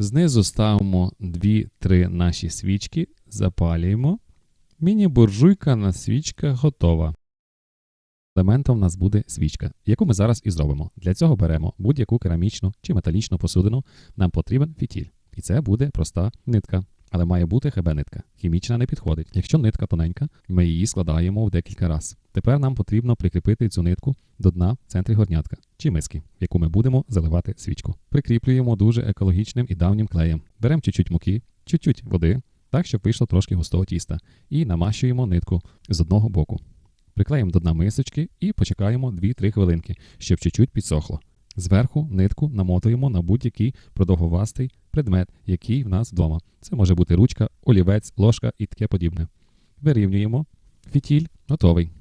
Знизу ставимо 2-3 наші свічки, запалюємо. Міні-буржуйка на свічка готова. Елементом в нас буде свічка, яку ми зараз і зробимо. Для цього беремо будь-яку керамічну чи металічну посудину. Нам потрібен фітіль. І це буде проста нитка. Але має бути ХБ-нитка. Хімічна не підходить. Якщо нитка тоненька, ми її складаємо в декілька разів. Тепер нам потрібно прикріпити цю нитку до дна в центрі горнятка чи миски, в яку ми будемо заливати свічку. Прикріплюємо дуже екологічним і давнім клеєм. Беремо чуть-чуть муки, чуть-чуть води, так щоб вийшло трошки густого тіста, і намащуємо нитку з одного боку. Приклеїмо до дна мисочки і почекаємо 2-3 хвилинки, щоб чуть-чуть підсохло. Зверху нитку намотуємо на будь-який продовговастий предмет, який в нас вдома. Це може бути ручка, олівець, ложка і таке подібне. Вирівнюємо. Фітіль готовий.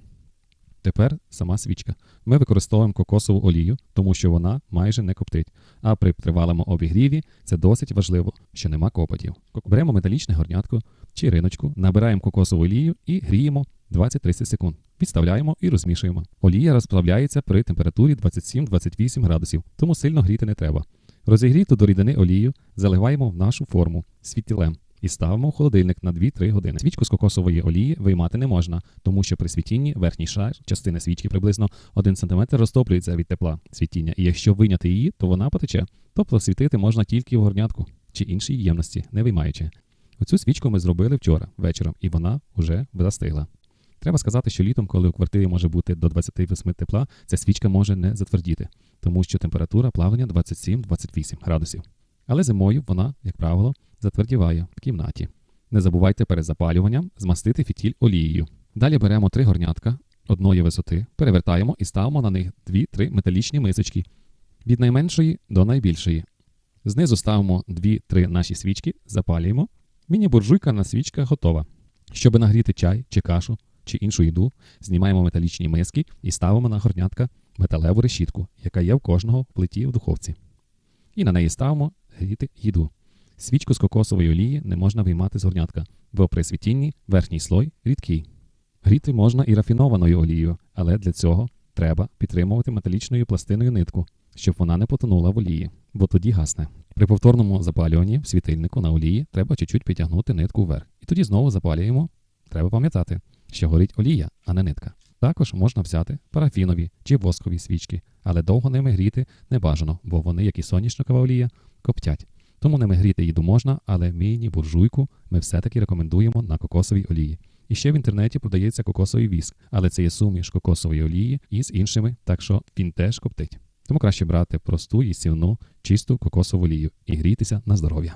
Тепер сама свічка. Ми використовуємо кокосову олію, тому що вона майже не коптить. А при тривалому обігріві це досить важливо, що нема копотів. Беремо металічне горнятко чи риночку, набираємо кокосову олію і гріємо 20-30 секунд. Підставляємо і розмішуємо. Олія розплавляється при температурі 27-28 градусів, тому сильно гріти не треба. Розігріту до рідини олію заливаємо в нашу форму світілем і ставимо в холодильник на 2-3 години. Свічку з кокосової олії виймати не можна, тому що при світінні верхній шар, частина свічки приблизно 1 см розтоплюється від тепла світіння, і якщо вийняти її, то вона потече. Тобто світити можна тільки в горнятку чи іншій ємності, не виймаючи. Оцю свічку ми зробили вчора вечором, і вона вже застигла. Треба сказати, що літом, коли у квартирі може бути до 28 тепла, ця свічка може не затвердіти, тому що температура плавлення 27-28 градусів. Але зимою вона, як правило, затвердіває в кімнаті. Не забувайте перед запалюванням змастити фітіль олією. Далі беремо три горнятка одної висоти, перевертаємо і ставимо на них 2-3 металічні мисочки від найменшої до найбільшої. Знизу ставимо 2-3 наші свічки, запалюємо. Міні-буржуйка на свічках готова. Щоб нагріти чай чи кашу чи іншу їду, знімаємо металічні миски і ставимо на горнятка металеву решітку, яка є в кожного плиті в духовці. І на неї ставимо гріти їду. Свічку з кокосової олії не можна виймати з горнятка, бо при світінні верхній слой рідкий. Гріти можна і рафінованою олією, але для цього треба підтримувати металічною пластиною нитку, щоб вона не потонула в олії, бо тоді гасне. При повторному запалюванні в світильнику на олії треба чуть-чуть підтягнути нитку вверх. І тоді знову запалюємо. Треба пам'ятати, що горить олія, а не нитка. Також можна взяти парафінові чи воскові свічки, але довго ними гріти не бажано, бо вони, як і соняшникова олія, коптять. Тому ними гріти їду можна, але міні-буржуйку ми все-таки рекомендуємо на кокосовій олії. І ще в інтернеті продається кокосовий віск, але це є суміш кокосової олії із іншими, так що він теж коптить. Тому краще брати просту і сівну чисту кокосову олію і грітися на здоров'я.